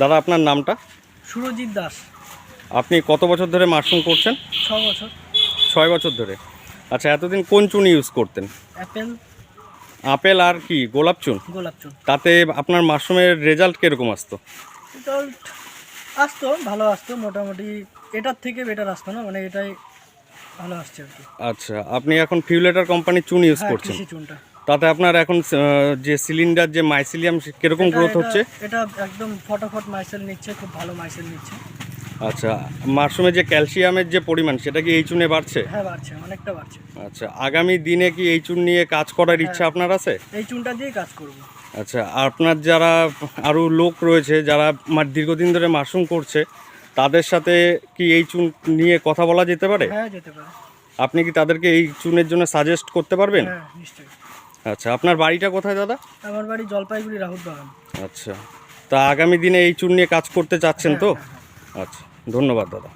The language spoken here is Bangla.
দাদা আপনার নামটা? সুরজিৎ দাস। আপনি কত বছর ধরে মাশরুম করছেন? ছ বছর। ছয় বছর ধরে। আচ্ছা এতদিন কোন চুন ইউজ করতেন? অ্যাপেল। আপেল আর কি গোলাপ চুন? গোলাপ চুন। তাতে আপনার মাশরুমের রেজাল্ট কীরকম আসতো? রেজাল্ট আসতো ভালো আসতো মোটামুটি এটার থেকে বেটার আসতো না মানে এটাই ভালো আসছে আর কি। আচ্ছা আপনি এখন ফিউলেটার কোম্পানির চুন ইউজ হ্যাঁ করছেন। চুনটা। তাতে আপনার এখন যে সিলিন্ডার যে মাইসিলিয়াম কীরকম গ্রোথ হচ্ছে? এটা একদম ফটাফট মাইসেল নিচ্ছে খুব ভালো মাইসেল নিচ্ছে। আচ্ছা মাশরুমের যে ক্যালসিয়ামের যে পরিমাণ সেটা কি এই চুনে বাড়ছে? হ্যাঁ বাড়ছে অনেকটা বাড়ছে। আচ্ছা আগামী দিনে কি এই চুন নিয়ে কাজ করার ইচ্ছা হ্যাঁ। আপনার আছে? এই চুনটা দিয়েই কাজ করব। আচ্ছা আপনার যারা আরও লোক রয়েছে যারা দীর্ঘদিন ধরে মাশরুম করছে তাদের সাথে কি এই চুন নিয়ে কথা বলা যেতে পারে? হ্যাঁ যেতে পারে। আপনি কি তাদেরকে এই চুনের জন্য সাজেস্ট করতে পারবেন? হ্যাঁ নিশ্চয়ই। আচ্ছা আপনার বাড়িটা কোথায় দাদা? আমার বাড়ি জলপাইগুড়ি রাহুল বাগান। আচ্ছা তা আগামী দিনে এই চুন নিয়ে কাজ করতে চাচ্ছেন তো? হ্যাঁ, হ্যাঁ, আচ্ছা ধন্যবাদ দাদা।